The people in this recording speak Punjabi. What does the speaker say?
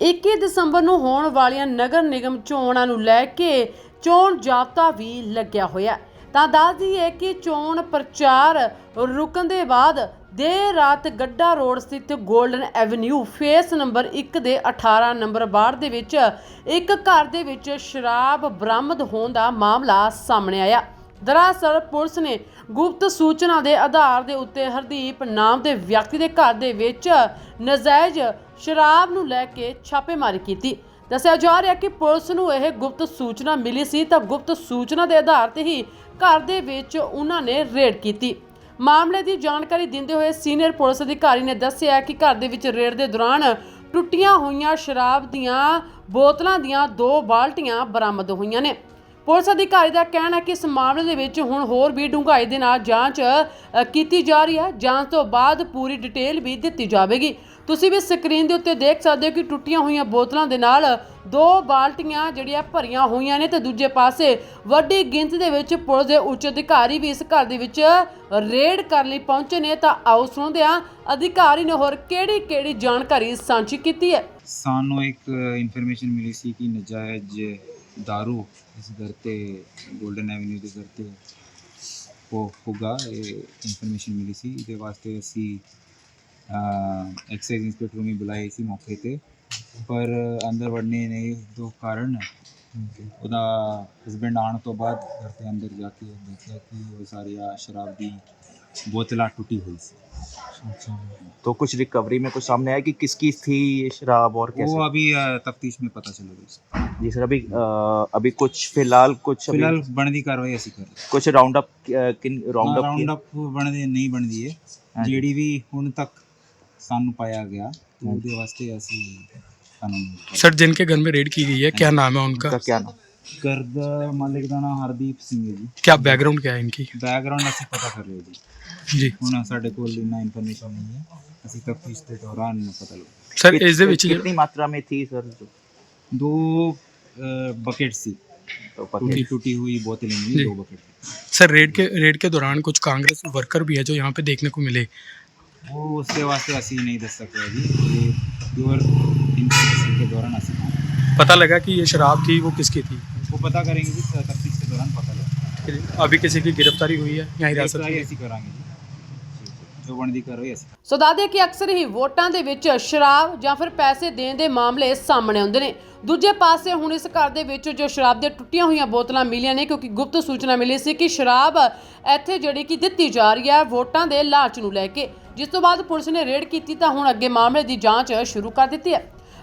21 ਦਸੰਬਰ ਨੂੰ ਹੋਣ ਵਾਲੀਆਂ ਨਗਰ ਨਿਗਮ ਚੋਣਾਂ ਨੂੰ ਲੈ ਕੇ ਚੋਣ ਜਾਬਤਾ ਵੀ ਲੱਗਿਆ ਹੋਇਆ ਤਾਂ ਦੱਸ ਦਈਏ ਕਿ ਚੋਣ ਪ੍ਰਚਾਰ ਰੁਕਣ ਦੇ ਬਾਅਦ ਦੇਰ ਰਾਤ ਗੱਡਾ ਰੋਡ ਸਥਿਤ 골ਡਨ ਐਵਨਿਊ ਫੇਸ ਨੰਬਰ 1 ਦੇ 18 ਨੰਬਰ ਵਾਰਡ ਦੇ ਵਿੱਚ ਇੱਕ ਘਰ ਦੇ ਵਿੱਚ ਸ਼ਰਾਬ ਬਰਾਮਦ ਹੋਣ ਦਾ ਮਾਮਲਾ ਸਾਹਮਣੇ ਆਇਆ। ਦਰਅਸਲ ਪੁਲਿਸ ਨੇ ਗੁਪਤ ਸੂਚਨਾ ਦੇ ਆਧਾਰ ਦੇ ਉੱਤੇ ਹਰਦੀਪ ਨਾਮ ਦੇ ਵਿਅਕਤੀ ਦੇ ਘਰ ਦੇ ਵਿੱਚ ਨਜਾਇਜ਼ ਸ਼ਰਾਬ ਨੂੰ ਲੈ ਕੇ ਛਾਪੇਮਾਰੀ ਕੀਤੀ। ਦੱਸਿਆ ਜਾ ਰਿਹਾ ਕਿ ਪੁਲਿਸ ਨੂੰ ਇਹ ਗੁਪਤ ਸੂਚਨਾ ਮਿਲੀ ਸੀ ਤਾਂ ਗੁਪਤ ਸੂਚਨਾ ਦੇ ਆਧਾਰ ਤੇ ਹੀ ਘਰ ਦੇ ਵਿੱਚ ਉਹਨਾਂ ਨੇ ਰੇਡ ਕੀਤੀ। ਮਾਮਲੇ ਦੀ ਜਾਣਕਾਰੀ ਦਿੰਦੇ ਹੋਏ ਸੀਨੀਅਰ ਪੁਲਿਸ ਅਧਿਕਾਰੀ ਨੇ ਦੱਸਿਆ ਕਿ ਘਰ ਦੇ ਵਿੱਚ ਰੇਡ ਦੇ ਦੌਰਾਨ ਟੁੱਟੀਆਂ ਹੋਈਆਂ ਸ਼ਰਾਬ ਦੀਆਂ ਬੋਤਲਾਂ ਦੀਆਂ ਦੋ ਬਾਲਟੀਆਂ ਬਰਾਮਦ ਹੋਈਆਂ ਨੇ। ਪੁਲਿਸ ਅਧਿਕਾਰੀ ਦਾ ਕਹਿਣਾ ਹੈ ਕਿ ਇਸ ਮਾਮਲੇ ਦੇ ਵਿੱਚ ਹੁਣ ਹੋਰ ਵੀ ਡੂੰਘਾਈ ਦੇ ਨਾਲ ਜਾਂਚ ਅ, ਕੀਤੀ ਜਾ ਰਹੀ ਹੈ। ਜਾਂਚ ਤੋਂ ਬਾਅਦ ਪੂਰੀ ਡਿਟੇਲ ਵੀ ਦਿੱਤੀ ਜਾਵੇਗੀ। ਤੁਸੀਂ ਵੀ ਸਕਰੀਨ ਦੇ ਉੱਤੇ ਦੇਖ ਸਕਦੇ ਹੋ ਕਿ ਟੁੱਟੀਆਂ ਹੋਈਆਂ ਬੋਤਲਾਂ ਦੇ ਨਾਲ ਦੋ ਬਾਲਟੀਆਂ ਜਿਹੜੀਆਂ ਭਰੀਆਂ ਹੋਈਆਂ ਨੇ ਤੇ ਦੂਜੇ ਪਾਸੇ ਵੱਡੀ ਗਿਣਤੀ ਦੇ ਵਿੱਚ ਪੁਲਿਸ ਦੇ ਉੱਚ ਅਧਿਕਾਰੀ ਵੀ ਇਸ ਘਰ ਦੇ ਵਿੱਚ ਰੇਡ ਕਰਨ ਲਈ ਪਹੁੰਚੇ ਨੇ। ਤਾਂ ਆਓ ਸੁਣਦੇ ਹਾਂ ਅਧਿਕਾਰੀ ਨੇ ਹੋਰ ਕਿਹੜੀ ਕਿਹੜੀ ਜਾਣਕਾਰੀ ਸਾਂਝੀ ਕੀਤੀ ਹੈ? ਸਾਨੂੰ ਇੱਕ ਇਨਫੋਰਮੇਸ਼ਨ ਮਿਲੀ ਸੀ ਕਿ ਨਜਾਇਜ਼ ਦਾਰੂ ਇਸ ਦਰ 'ਤੇ ਗੋਲਡਨ ਐਵਨਿਊ ਦੇ ਦਰ ਤੇ ਉਹ ਹੋਗਾ ਇਹ ਇਨਫੋਰਮੇਸ਼ਨ ਮਿਲੀ ਸੀ ਇਹਦੇ ਵਾਸਤੇ ਅਸੀਂ ਐਕਸਾਈਜ਼ ਇੰਸਪੈਕਟਰ ਨੂੰ ਬੁਲਾਇਆ ਸੀ ਮੌਕੇ ਤੇ ਪਰ ਅੰਦਰ ਵੜਨੇ ਨੇ ਦੋ ਕਾਰਨ ਉਹਦਾ ਹਸਬੰਡ ਆਉਣ ਤੋਂ ਬਾਅਦ ਘਰ ਦੇ ਅੰਦਰ ਜਾ ਕੇ ਦੇਖਿਆ ਕਿ ਉਹ ਸਾਰੀਆਂ ਸ਼ਰਾਬ ਦੀ ਬੋਤਲਾਂ ਟੁੱਟੀ ਹੋਈ ਸੀ तो कुछ रिकवरी में कुछ सामने आया कि किसकी थी ये शराब और वो कैसे अभी तफ्तीश में पता चलेगा उसका। जी सर अभी अ, अभी कुछ फिलहाल कुछ अभी फिलहाल बनदी कार्रवाई ਅਸੀਂ ਕਰ ਰਹੇ कुछ राउंड अप किन राउंड अप ਰਾਉਂਡ ਅਪ ਬਣਦੇ ਨਹੀਂ ਬਣਦੀ ਹੈ ਹਾਂਜੀ। ਜਿਹੜੀ ਵੀ ਹੁਣ ਤੱਕ ਸਾਨੂੰ ਪਾਇਆ ਗਿਆ ਤੇ ਉਹਦੇ ਵਾਸਤੇ ਅਸੀਂ ਕਾਨੂੰਨ सर जिनके घर में रेड की गई है क्या नाम है उनका का क्या नाम ਦਾ ਨਾਮ ਹਰਦੀਪ ਸਿੰਘ ਹੈ ਜੀ ਬੈਕਗ੍ਰਾਉਂਡ ਅਸੀਂ ਪਤਾ ਕਰ ਜੀ ਜੀ ਹੁਣ ਸਾਡੇ ਕੋਲ ਇਨਾ ਇਨਫੋਰਮੇਸ਼ਨ ਨਹੀਂ ਹੈ ਅਸੀਂ ਤਫਤੀਸ਼ ਦੇ ਦੌਰਾਨ ਪਤਾ ਸਰ ਇਸ ਦੇ ਵਿੱਚ जो ਦੋ ਬਕਟ ਸੀ टूटी टूटी हुई सर रेड के रेड के दौरान कुछ कांग्रेस वर्कर भी है जो यहाँ पे देखने को मिले। वो उसके वास्ते नहीं दस सकते जी। प्योर के दौरान पता लगा कि ये शराब थी वो किसकी थी? वो पता करेंगे जी तफ्तीश के दौरान पता लगेगा अभी किसी की गिरफ्तारी हुई है या हिरासत गिरफ्तारी में ਅਸੀਂ ਕਰਾਂਗੇ ਜੀ ਜੋ ਬਣਦੀ ਕਰੋ ਅਸੀਂ ਸੋ ਦੱਸਦੇ ਕਿ ਅਕਸਰ ਹੀ ਵੋਟਾਂ ਦੇ ਵਿੱਚ ਸ਼ਰਾਬ ਜਾਂ ਫਿਰ ਪੈਸੇ ਦੇਣ ਦੇ ਮਾਮਲੇ ਸਾਹਮਣੇ ਆਉਂਦੇ ਨੇ ਦੂਜੇ ਪਾਸੇ ਹੁਣ ਇਸ ਘਰ ਦੇ ਵਿੱਚ ਜੋ ਸ਼ਰਾਬ ਦੀਆਂ ਟੁੱਟੀਆਂ ਹੋਈਆਂ ਬੋਤਲਾਂ ਮਿਲੀਆਂ ਨੇ ਕਿਉਂਕਿ ਗੁਪਤ ਸੂਚਨਾ ਮਿਲੀ ਸੀ ਕਿ ਸ਼ਰਾਬ ਇੱਥੇ ਜਿਹੜੀ ਕਿ ਦਿੱਤੀ ਜਾ ਰਹੀ ਹੈ ਵੋਟਾਂ ਦੇ ਲਾਲਚ ਨੂੰ ਲੈ ਕੇ ਜਿਸ ਤੋਂ ਬਾਅਦ ਪੁਲਿਸ ਨੇ ਰੇਡ ਕੀਤੀ ਤਾਂ ਹੁਣ ਅੱਗੇ ਮਾਮਲੇ ਦੀ ਜਾਂਚ ਸ਼ੁਰੂ ਕਰ ਦਿੱਤੀ ਹੈ